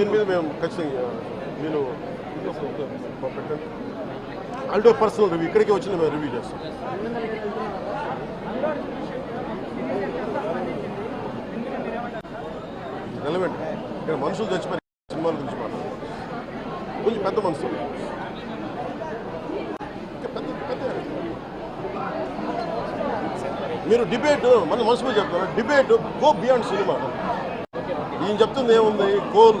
దీని మీద మేము ఖచ్చితంగా మీరు పెట్టండి అంటే పర్సనల్ రివ్యూ ఇక్కడికి వచ్చిన మేము రివ్యూ చేస్తాం. రెలవెంట్ ఇక్కడ మనుషులు చచ్చిపోయి సినిమాల గురించి మాట్లాడాలి కొంచెం పెద్ద మనుషులు. మీరు డిబేట్ మన మనసులో చెప్తారు? డిబేట్ గో బియాండ్ సినిమా ఈయన చెప్తుంది ఏముంది? కోల్.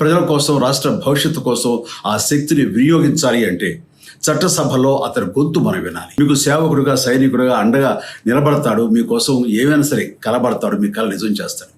ప్రజల కోసం రాష్ట్ర భవిష్యత్తు కోసం ఆ శక్తిని వినియోగించాలి అంటే చట్టసభలో అతని గొంతు మనం వినాలి. మీకు సేవకుడుగా సైనికుడుగా అండగా నిలబడతాడు మీకోసం ఏమైనా సరే కలబడతాడు మీ కళ నిజం చేస్తాడు.